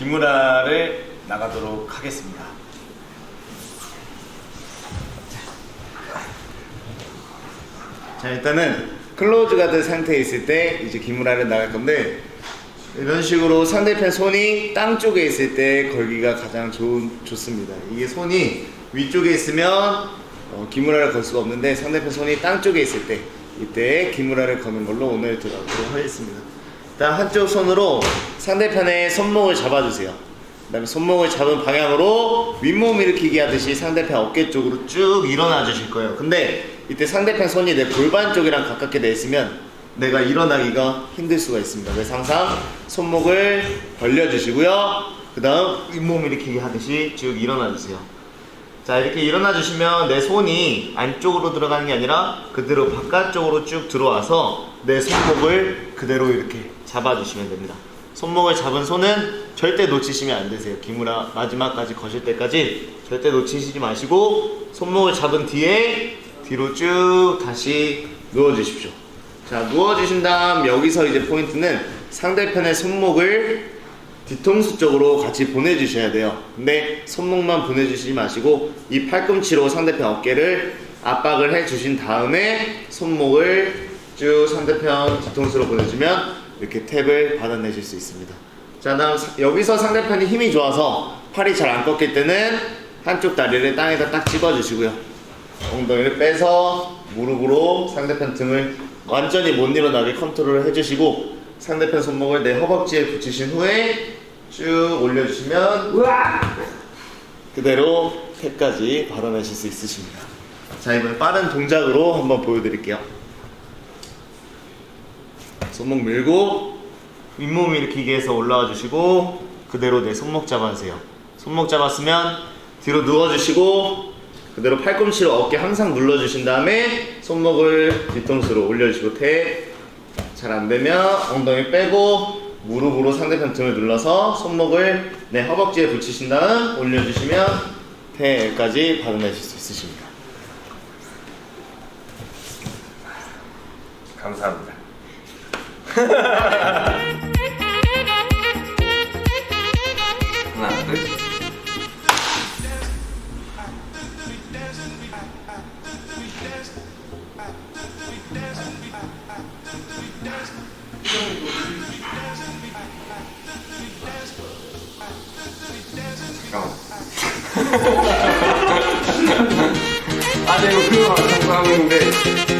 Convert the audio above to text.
기무라를 나가도록 하겠습니다. 자 일단은 클로즈 가드 상태에 있을 때 이제 기무라를 나갈 건데 이런 식으로 상대편 손이 땅 쪽에 있을 때 걸기가 가장 좋은, 좋습니다. 이게 손이 위쪽에 있으면 어, 기무라를 걸 수가 없는데 상대편 손이 땅 쪽에 있을 때 이때 기무라를 거는 걸로 오늘 들어가도록 하겠습니다. 일단 한쪽 손으로 상대편의 손목을 잡아주세요. 그 다음에 손목을 잡은 방향으로 윗몸 일으키기 하듯이 상대편 어깨 쪽으로 쭉 일어나 주실 거예요. 근데 이때 상대편 손이 내 골반 쪽이랑 가깝게 돼 있으면 내가 일어나기가 힘들 수가 있습니다. 그래서 항상 손목을 벌려주시고요. 그 다음 윗몸 일으키기 하듯이 쭉 일어나 주세요. 자 이렇게 일어나 주시면 내 손이 안쪽으로 들어가는 게 아니라 그대로 바깥쪽으로 쭉 들어와서 내 손목을 그대로 이렇게 잡아주시면 됩니다. 손목을 잡은 손은 절대 놓치시면 안 되세요. 기무라 마지막까지 거실 때까지 절대 놓치시지 마시고 손목을 잡은 뒤에 뒤로 쭉 다시 누워 주십시오. 자 누워 주신 다음 여기서 이제 포인트는 상대편의 손목을 뒤통수 쪽으로 같이 보내주셔야 돼요. 근데 손목만 보내주시지 마시고 이 팔꿈치로 상대편 어깨를 압박을 해주신 다음에 손목을 쭉 상대편 뒤통수로 보내주면 이렇게 탭을 받아내실 수 있습니다. 자, 다음 사- 여기서 상대편이 힘이 좋아서 팔이 잘 안 꺾일 때는 한쪽 다리를 땅에다 딱 집어주시고요. 엉덩이를 빼서 무릎으로 상대편 등을 완전히 못 일어나게 컨트롤을 해주시고 상대편 손목을 내 허벅지에 붙이신 후에 쭉 올려주시면 그대로 탭까지 받아내실 수 있으십니다. 자 이번에 빠른 동작으로 한번 보여드릴게요. 손목 밀고 윗몸 일으키기 해서 올라와 주시고 그대로 내 손목 잡아주세요. 손목 잡았으면 뒤로 누워주시고 그대로 팔꿈치로 어깨 항상 눌러주신 다음에 손목을 뒤통수로 올려주시고 탭잘 안되면 엉덩이 빼고 무릎으로 상대편 등을 눌러서 손목을 내 허벅지에 붙이신 다음 올려주시면 탭까지 받아내실 수 있으십니다. 감사합니다. 하나, 둘. 어. 아, 네, 이거 그거